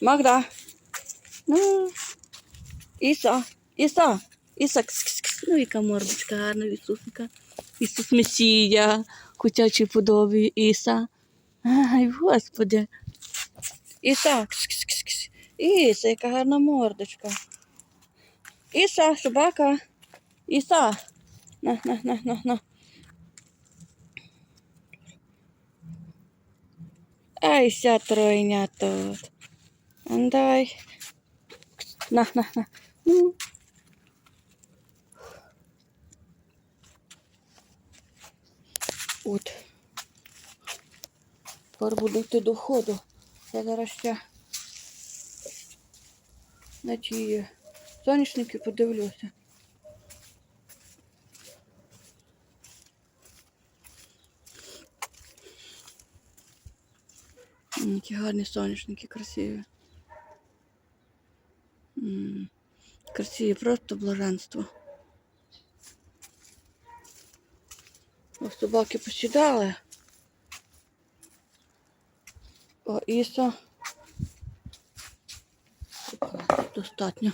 Магда. Ну. Іса. Іса. Іса. Ну, яка мордочка гарна в Ісусника. Ісус Месія, котячій подобі Іса. Ай, Господи. Іса. Кс-кс-кс-кс. Іса, яка гарна мордочка. Іса, собака. Іса. На, на, на, на, на. Ай, ся тройня тут. Давай. На, на, на. Ну. От. Тепер буду йти до ходу. Я зараз ще на ті соняшники подивлюся. Які гарні соняшники, красиві. Красиві, просто блаженство. О, собаки посідали. О, Іса. Достатньо.